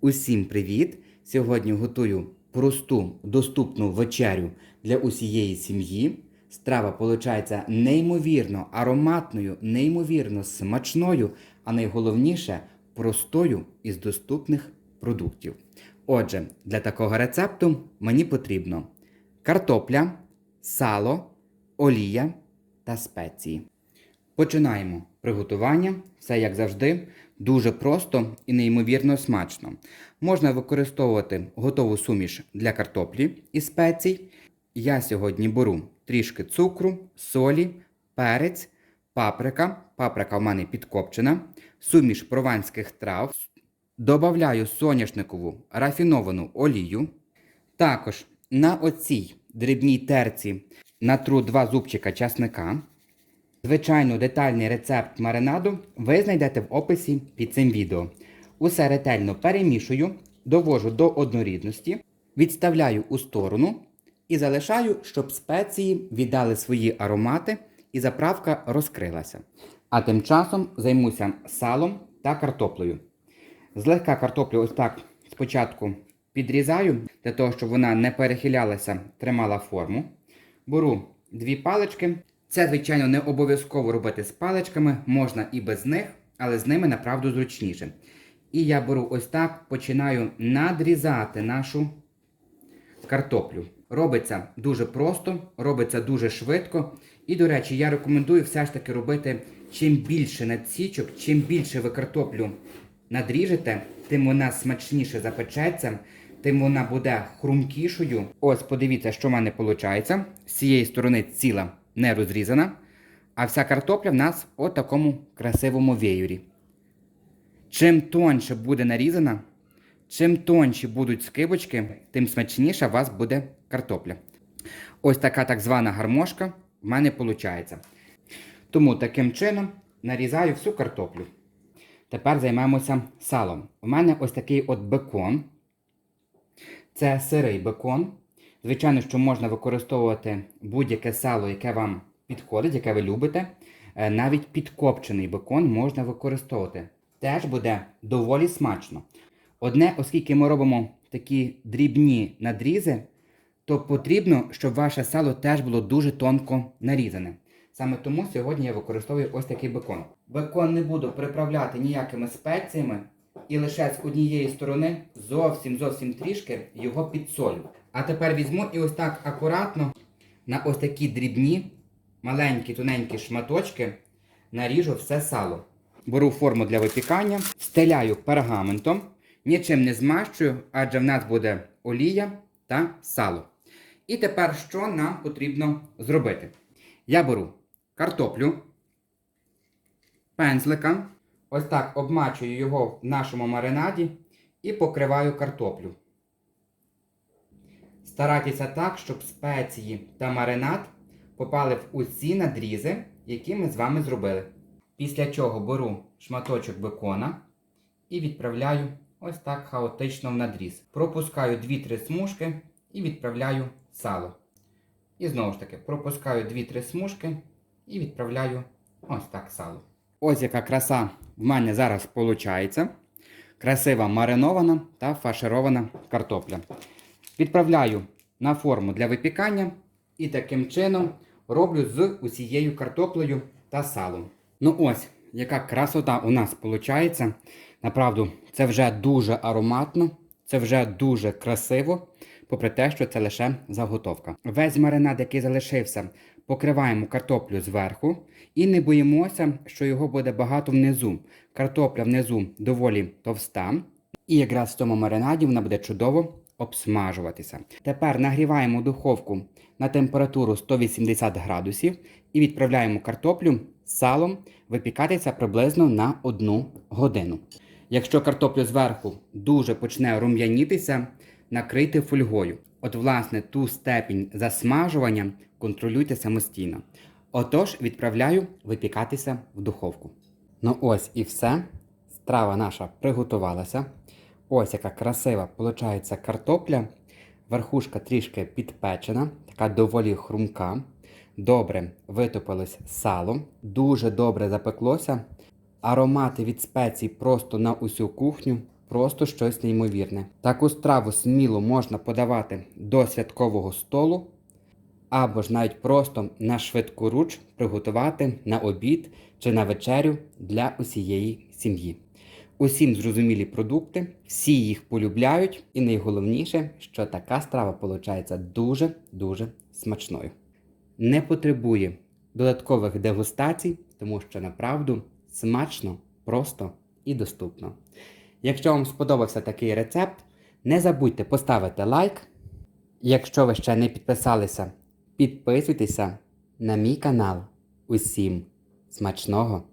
Усім привіт! Сьогодні готую просту доступну вечерю для усієї сім'ї. Страва виходить неймовірно ароматною, неймовірно смачною, а найголовніше простою із доступних продуктів. Отже, для такого рецепту мені потрібно картопля, сало, олія та спеції. Починаємо приготування. Все як завжди, дуже просто і неймовірно смачно. Можна використовувати готову суміш для картоплі і спецій. Я сьогодні беру трішки цукру, солі, перець, паприка. Паприка в мене підкопчена, суміш прованських трав. Добавляю соняшникову рафіновану олію. Також на оцій дрібній терці натру 2 зубчика часника. Звичайно, детальний рецепт маринаду ви знайдете в описі під цим відео. Усе ретельно перемішую, довожу до однорідності, відставляю у сторону і залишаю, щоб спеції віддали свої аромати і заправка розкрилася. А тим часом займуся салом та картоплею. Злегка картоплю ось так спочатку підрізаю, для того, щоб вона не перехилялася, тримала форму. Беру дві палички. Це, звичайно, не обов'язково робити з паличками, можна і без них, але з ними направду зручніше. І я беру ось так, починаю надрізати нашу картоплю. Робиться дуже просто, робиться дуже швидко. І, до речі, я рекомендую все ж таки робити чим більше надсічок, чим більше ви картоплю надріжете, тим вона смачніше запечеться, тим вона буде хрумкішою. Ось подивіться, що в мене виходить. З цієї сторони ціла не розрізана, а вся картопля в нас у такому красивому веюрі. Чим тоньше буде нарізана, чим тонші будуть скибочки, тим смачніша у вас буде картопля. Ось така так звана гармошка в мене виходить. Тому таким чином нарізаю всю картоплю. Тепер займемося салом. У мене ось такий от бекон. Це сирий бекон. Звичайно, що можна використовувати будь-яке сало, яке вам підходить, яке ви любите. Е, Навіть підкопчений бекон можна використовувати. Теж буде доволі смачно. Одне, оскільки ми робимо такі дрібні надрізи, то потрібно, щоб ваше сало теж було дуже тонко нарізане. Саме тому сьогодні я використовую ось такий бекон. Бекон не буду приправляти ніякими спеціями і лише з однієї сторони зовсім зовсім трішки його підсолю. А тепер візьму і ось так акуратно на ось такі дрібні, маленькі тоненькі шматочки наріжу все сало. Беру форму для випікання, стеляю пергаментом, нічим не змащую, адже в нас буде олія та сало. І тепер що нам потрібно зробити? Я беру картоплю, пензлика, ось так обмачую його в нашому маринаді і покриваю картоплю. Старайтеся так, щоб спеції та маринад попали в усі надрізи, які ми з вами зробили. Після чого беру шматочок бекона і відправляю ось так хаотично в надріз. Пропускаю 2-3 смужки і відправляю сало. І знову ж таки пропускаю 2-3 смужки і відправляю ось так сало. Ось яка краса в мене зараз виходить. Красива маринована та фарширована картопля. Відправляю на форму для випікання і таким чином роблю з усією картоплею та салом. Ну ось, яка красота у нас виходить. Направду, це вже дуже ароматно, це вже дуже красиво, попри те, що це лише заготовка. Весь маринад, який залишився, покриваємо картоплю зверху і не боїмося, що його буде багато внизу. Картопля внизу доволі товста, і якраз в цьому маринаді вона буде чудово обсмажуватися. Тепер нагріваємо духовку на температуру 180 градусів і відправляємо картоплю з салом випікатися приблизно на 1 годину. Якщо картоплю зверху дуже почне рум'янітися, накрийте фольгою. От, власне, ту степінь засмажування контролюйте самостійно. Отож, відправляю випікатися в духовку. Ну ось і все. Страва наша приготувалася. Ось яка красива виходить картопля. Верхушка трішки підпечена, така доволі хрумка. Добре витопилось сало, дуже добре запеклося. Аромати від спецій просто на усю кухню. просто щось неймовірне. Таку страву сміло можна подавати до святкового столу, або ж навіть просто на швидку руч приготувати на обід чи на вечерю для усієї сім'ї. Усім зрозумілі продукти, всі їх полюбляють, і найголовніше, що така страва виходить дуже-дуже смачною. Не потребує додаткових дегустацій, тому що направду смачно, просто і доступно. Якщо вам сподобався такий рецепт, не забудьте поставити лайк. Якщо ви ще не підписалися, підписуйтеся на мій канал. Усім смачного!